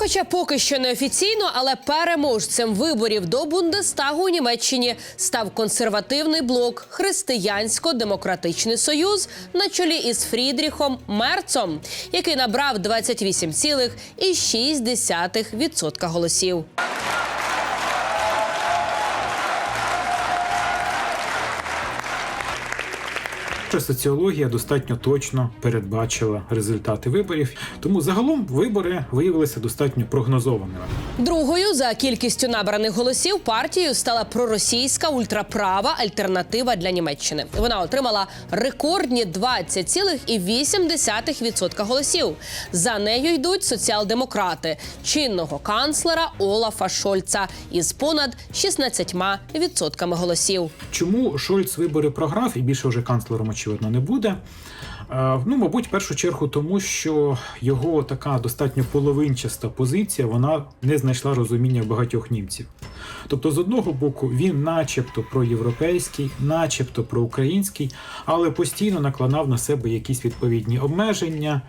хоча поки що не офіційно, але переможцем виборів до Бундестагу у Німеччині став консервативний блок Християнсько-демократичний союз на чолі із Фрідріхом Мерцом, який набрав 28,6% голосів. Що соціологія достатньо точно передбачила результати виборів, тому загалом вибори виявилися достатньо прогнозованими. Другою за кількістю набраних голосів партією стала проросійська ультраправа альтернатива для Німеччини. Вона отримала рекордні 20,8% голосів. За нею йдуть соціал-демократи чинного канцлера Олафа Шольца із понад 16% голосів. Чому Шольц вибори програв і більше вже канцлером очевидно не буде? Е, Ну, мабуть, в першу чергу, тому що його така достатньо половинчаста позиція вона не знайшла розуміння багатьох німців. Тобто, з одного боку, він, начебто, проєвропейський, начебто проукраїнський, але постійно накладав на себе якісь відповідні обмеження.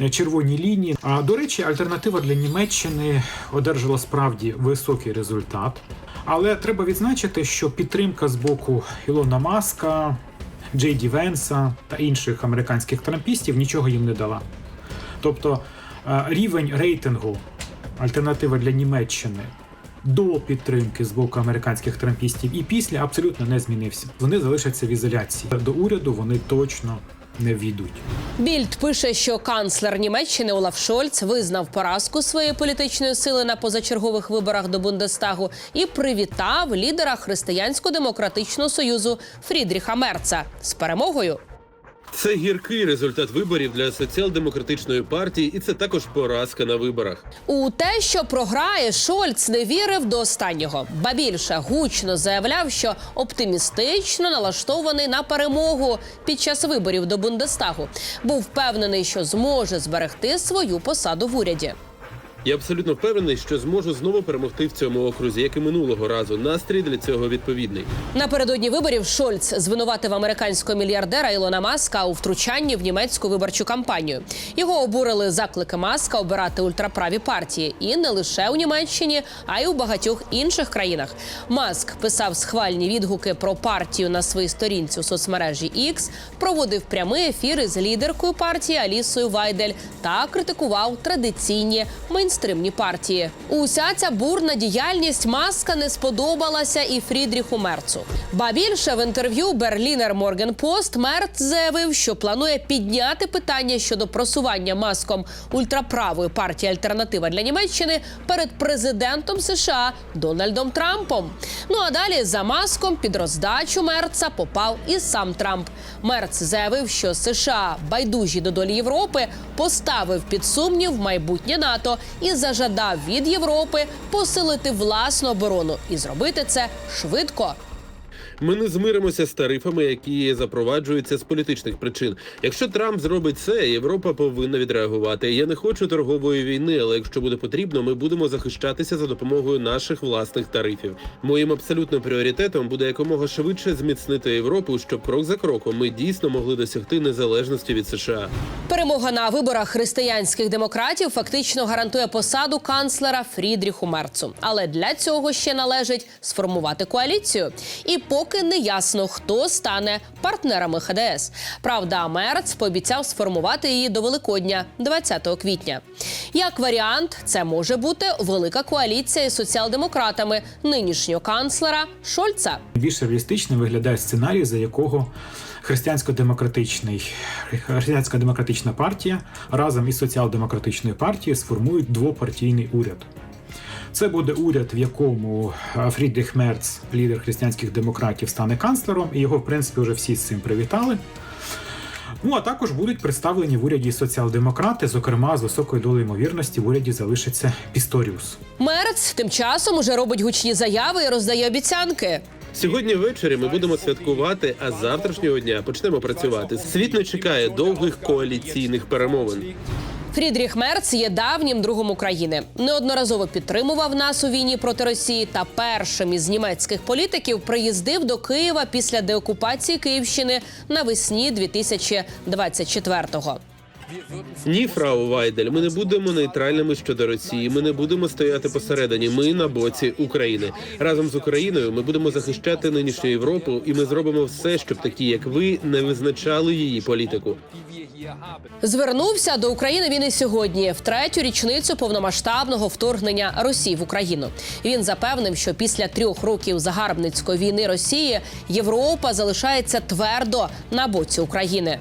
е, Червоні лінії. А до речі, альтернатива для Німеччини одержала справді високий результат. Але треба відзначити, що підтримка з боку Ілона Маска, Джей Ді Венса та інших американських трампістів нічого їм не дала. Тобто е, рівень рейтингу альтернатива для Німеччини до підтримки з боку американських трампістів і після абсолютно не змінився. Вони залишаться в ізоляції. До уряду вони точно не війдуть. Більд пише, що канцлер Німеччини Олаф Шольц визнав поразку своєї політичної сили на позачергових виборах до Бундестагу і привітав лідера Християнсько-демократичного союзу Фрідріха Мерца з перемогою. Це гіркий результат виборів для соціал-демократичної партії, і це також поразка на виборах. У те, що програє, Шольц не вірив до останнього. Ба більше гучно заявляв, що оптимістично налаштований на перемогу під час виборів до Бундестагу. Був впевнений, що зможе зберегти свою посаду в уряді. Я абсолютно впевнений, що зможу знову перемогти в цьому окрузі, як і минулого разу. Настрій для цього відповідний. Напередодні виборів Шольц звинуватив американського мільярдера Ілона Маска у втручанні в німецьку виборчу кампанію. Його обурили заклики Маска обирати ультраправі партії, і не лише у Німеччині, а й у багатьох інших країнах. Маск писав схвальні відгуки про партію на своїй сторінці у соцмережі X, проводив прямі ефіри з лідеркою партії Алісою Вайдель та критикував традиційні мейнстримні партії. Уся ця бурна діяльність маска не сподобалася і Фрідріху Мерцу. Ба більше в інтерв'ю Берлінер Моргенпост Мерц заявив, що планує підняти питання щодо просування маском ультраправої партії Альтернатива для Німеччини перед президентом США Дональдом Трампом. Ну а далі за маском під роздачу Мерца попав і сам Трамп. Мерц заявив, що США байдужі до долі Європи поставив під сумнів майбутнє НАТО і зажадав від Європи посилити власну оборону і зробити це швидко. Ми не змиримося з тарифами, які запроваджуються з політичних причин. Якщо Трамп зробить це, Європа повинна відреагувати. Я не хочу торгової війни, але якщо буде потрібно, ми будемо захищатися за допомогою наших власних тарифів. Моїм абсолютним пріоритетом буде якомога швидше зміцнити Європу, щоб крок за кроком ми дійсно могли досягти незалежності від США. Перемога на виборах християнських демократів фактично гарантує посаду канцлера Фрідріху Мерцу. Але для цього ще належить сформувати коаліцію. І поки не ясно, хто стане партнерами ХДС. Правда, Мерц пообіцяв сформувати її до Великодня, 20 квітня. Як варіант, це може бути велика коаліція із соціал-демократами нинішнього канцлера Шольца. Більш реалістичним виглядає сценарій, за якого християнсько-демократичний християнська демократична партія разом із соціал-демократичною партією сформують двопартійний уряд. Це буде уряд, в якому е, Фрідріх Мерц, лідер християнських демократів, стане канцлером, і його, в принципі, вже всі з цим привітали. Ну а також будуть представлені в уряді соціал-демократи, зокрема з високою долею ймовірності в уряді залишиться Пісторіус. Мерц тим часом уже робить гучні заяви і роздає обіцянки. Сьогодні ввечері ми будемо святкувати, а з завтрашнього дня почнемо працювати. Світ не чекає довгих коаліційних перемовин. Фрідріх Мерц є давнім другом України. Неодноразово підтримував нас у війні проти Росії та першим із німецьких політиків приїздив до Києва після деокупації Київщини навесні 2024-го. Ні, фрау Вайдель, ми не будемо нейтральними щодо Росії. Ми не будемо стояти посередині. Ми на боці України. Разом з Україною ми будемо захищати нинішню Європу, і ми зробимо все, щоб такі, як ви, не визначали її політику. Звернувся до України він і сьогодні, в третю річницю повномасштабного вторгнення Росії в Україну. Він запевнив, що після трьох років загарбницької війни Росії Європа залишається твердо на боці України.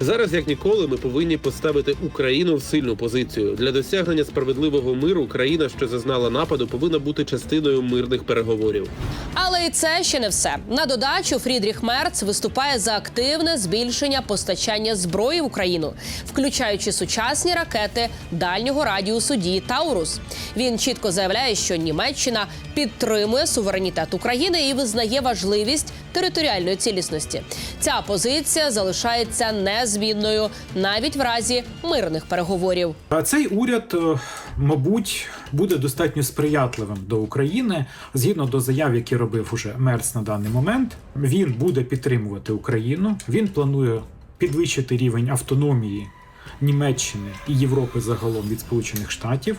Зараз, як ніколи, ми повинні поставити Україну в сильну позицію для досягнення справедливого миру. Країна, що зазнала нападу, повинна бути частиною мирних переговорів. Але і це ще не все. На додачу Фрідріх Мерц виступає за активне збільшення постачання зброї в Україну, включаючи сучасні ракети дальнього радіусу дії Таурус. Він чітко заявляє, що Німеччина підтримує суверенітет України і визнає важливість територіальної цілісності. Ця позиція залишається незмінною навіть в разі мирних переговорів. А цей уряд, е, мабуть, буде достатньо сприятливим до України згідно до заяв, які робив уже Мерц на даний момент. Він буде підтримувати Україну. Він планує підвищити рівень автономії Німеччини і Європи загалом від Сполучених Штатів,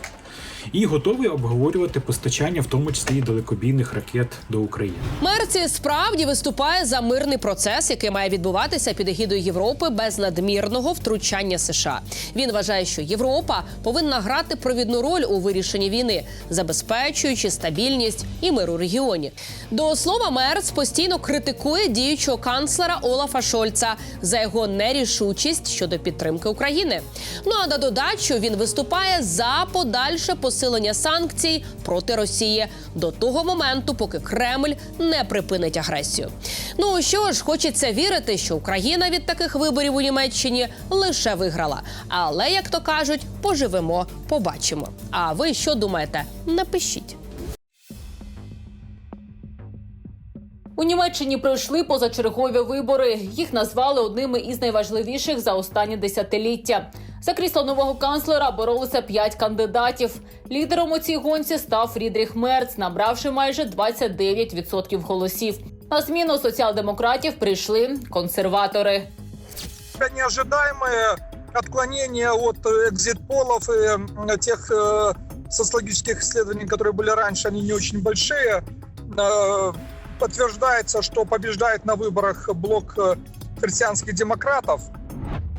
і готовий обговорювати постачання, в тому числі і далекобійних ракет до України. Мерці справді виступає за мирний процес, який має відбуватися під егідою Європи без надмірного втручання США. Він вважає, що Європа повинна грати провідну роль у вирішенні війни, забезпечуючи стабільність і мир у регіоні. До слова, Мерц постійно критикує діючого канцлера Олафа Шольца за його нерішучість щодо підтримки України. Ну а на додачу він виступає за подальше посилення санкцій проти Росії до того моменту, поки Кремль не припинить агресію. Ну що ж, хочеться вірити, що Україна від таких виборів у Німеччині лише виграла. Але як то кажуть, поживемо, побачимо. А ви що думаєте? Напишіть. У Німеччині пройшли позачергові вибори. Їх назвали одними із найважливіших за останні десятиліття. За крісло нового канцлера боролися п'ять кандидатів. Лідером у цій гонці став Фрідріх Мерц, набравши майже 29% голосів. На зміну соціал-демократів прийшли консерватори. неожидаемое отклонение от э, экзит-полов и м, тех э, социологических исследований, которые были раньше, они не очень большие. Э, Подтверждается, что побеждает на выборах блок э, христианских демократов.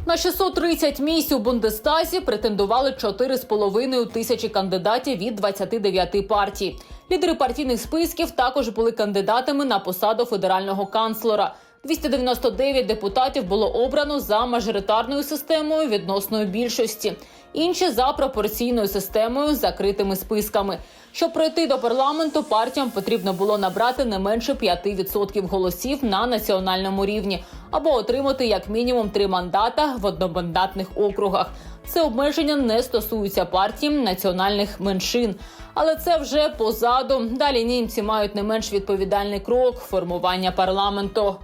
На 630 місць у Бундестазі претендували 4,5 тисячі кандидатів від 29 партій. Лідери партійних списків також були кандидатами на посаду федерального канцлера. 299 депутатів було обрано за мажоритарною системою відносної більшості, інші за пропорційною системою з закритими списками. Щоб пройти до парламенту, партіям потрібно було набрати не менше 5% голосів на національному рівні або отримати як мінімум три мандата в одномандатних округах. Це обмеження не стосується партій національних меншин, але це вже позаду. Далі німці мають не менш відповідальний крок формування парламенту.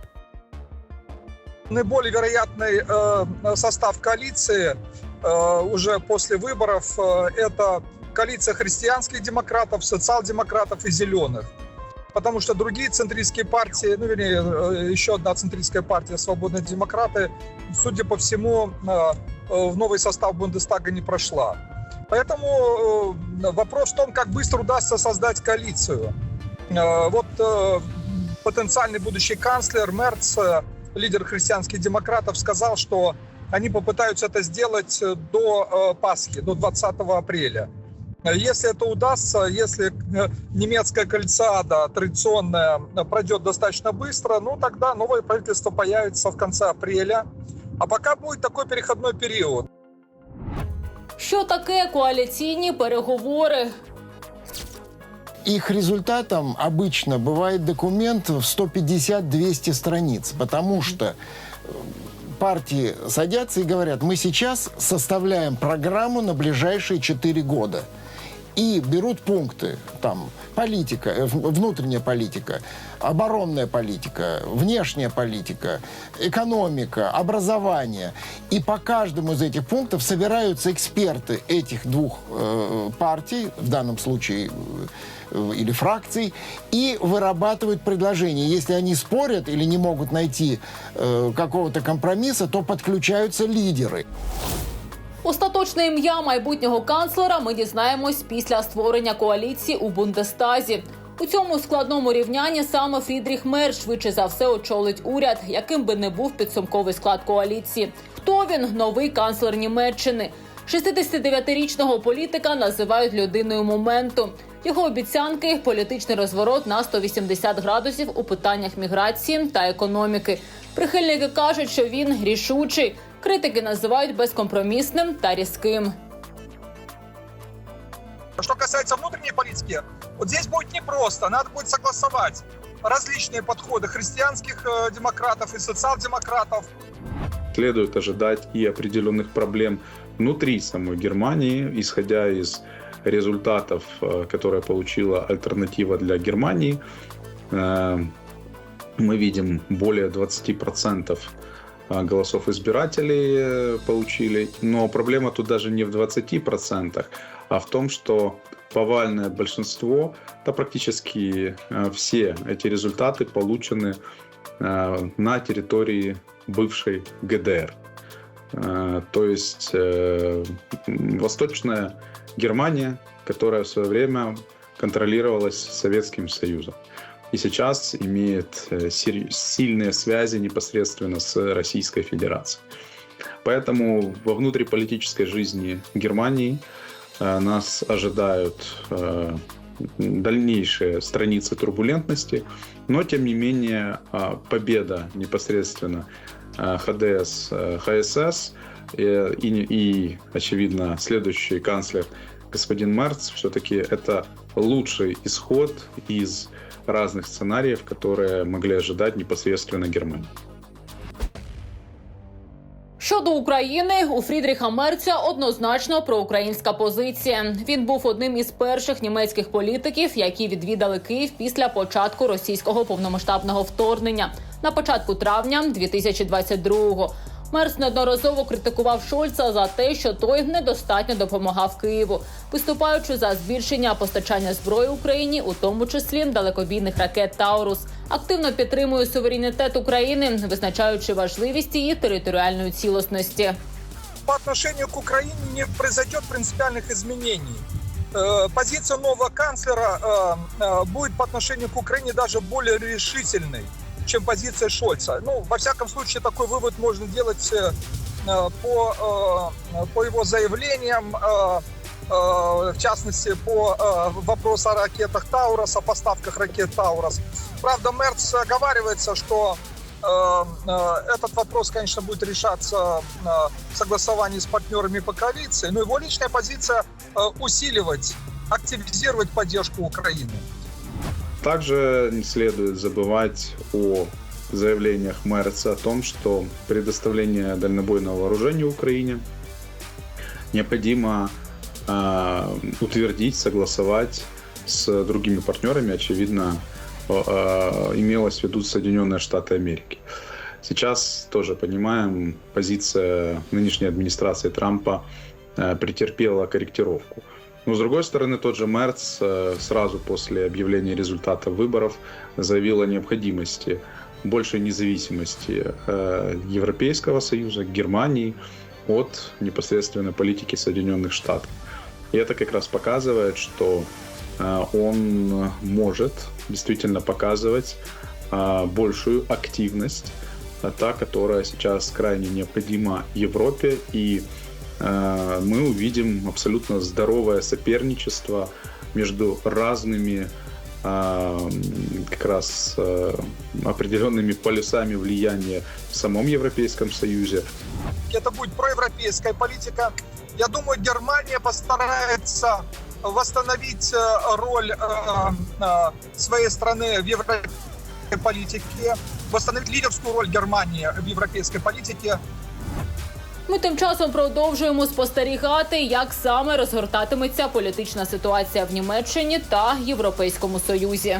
Наиболее вероятный э, состав коалиции э, уже после выборов э, это коалиция христианских демократов, социал-демократов и зеленых. Потому что другие центристские партии, ну, вернее, э, еще одна центристская партия «Свободные демократы», судя по всему, э, э, в новый состав Бундестага не прошла. Поэтому вопрос в том, как быстро удастся создать коалицию. Вот потенциальный будущий канцлер Мерц, лидер христианских демократов, сказал, что они попытаются это сделать э, до э, Пасхи, до 20 апреля. Э, Если это удастся, если э, немецкая кольцада традиционная э, пройдет достаточно быстро, ну тогда новое правительство появится в конце апреля. А пока будет такой переходной период. Що таке коаліційні переговори? Их результатом обычно бывает документ в 150-200 страниц, потому что э, партии садятся и говорят, мы сейчас составляем программу на ближайшие 4 года. И берут пункты, там, политика, э, внутренняя политика, оборонная политика, внешняя политика, экономика, образование. И по каждому из этих пунктов собираются эксперты этих двух э, партий, в данном случае э, или фракций, и вырабатывают предложения. Если они спорят или не могут найти э, какого-то компромисса, то подключаются лидеры. Остаточне ім'я майбутнього канцлера ми дізнаємось після створення коаліції у Бундестазі. У цьому складному рівнянні саме Фрідріх Мерц швидше за все очолить уряд, яким би не був підсумковий склад коаліції. Хто він новий канцлер Німеччини? 69-річного політика називають людиною моменту. Його обіцянки політичний розворот на 180 градусів у питаннях міграції та економіки. Прихильники кажуть, що він рішучий. Критики називають безкомпромісним та різким. Что касается внутренней политики, вот здесь будет непросто. Надо будет согласовать различные подходы христианских э, демократов и социал-демократов. следует ожидать и определенных проблем внутри самой Германии, исходя из результатов, э, которые получила альтернатива для Германии. Э, Мы видим более 20% э, голосов избирателей э, получили, но проблема тут даже не в 20%, а в том, что повальное большинство, да практически э, все эти результаты получены э, на территории бывшей ГДР. То есть Восточная Германия, которая в свое время контролировалась Советским Союзом. И сейчас имеет э, сильные связи непосредственно с Российской Федерацией. Поэтому во внутриполитической жизни Германии э, нас ожидают э, дальнейшие страницы турбулентности, но тем не менее а, победа непосредственно ХДС, ХСС и, и, очевидно, следующий канцлер господин Мерц, все-таки это лучший исход из разных сценариев, которые могли ожидать непосредственно Германия. Щодо України, у Фрідріха Мерця однозначно проукраїнська позиція. Він був одним із перших німецьких політиків, які відвідали Київ після початку російського повномасштабного вторгнення на початку травня 2022-го. Мерц неодноразово критикував Шольца за те, що той недостатньо допомагав Києву, виступаючи за збільшення постачання зброї Україні, у тому числі далекобійних ракет Таурус. Активно підтримує суверенітет України, визначаючи важливість її територіальної цілісності. По отношению к Украине не произойдет принципиальных изменений. Э, Позиция нового канцлера э, э, будет по отношению к Украине даже более решительной, Чем позиция Шольца. Ну, во всяком случае, такой вывод можно делать э, э, по, э, по его заявлениям, в частности, по вопросу о ракетах Таурос, о поставках ракет Таурос. Правда, Мерц оговаривается, что этот вопрос, конечно, будет решаться в согласовании с партнерами по коалиции, но его личная позиция усиливать, активизировать поддержку Украины. Также не следует забывать о заявлениях Мерца о том, что предоставление дальнобойного вооружения Украине необходимо э, утвердить, согласовать с другими партнерами, очевидно, э, э, имелось в виду Соединенные Штаты Америки. Сейчас тоже понимаем, позиция нынешней администрации Трампа э, претерпела корректировку. Но, с другой стороны, тот же Мерц э, сразу после объявления результатов выборов заявил о необходимости большей независимости э, Европейского Союза, Германии от непосредственно политики Соединенных Штатов. И это как раз показывает, что э, он может действительно показывать большую активность, та, которая сейчас крайне необходима Европе и э, мы увидим абсолютно здоровое соперничество между разными э, как раз э, определенными полюсами влияния в самом Европейском Союзе. Это будет проевропейская политика. Я думаю, Германия постарается восстановить э, роль э, э, своей страны в европейской политике, восстановить лидерскую роль Германии в европейской политике. Ми тим часом продовжуємо спостерігати, як саме розгортатиметься політична ситуація в Німеччині та Європейському Союзі.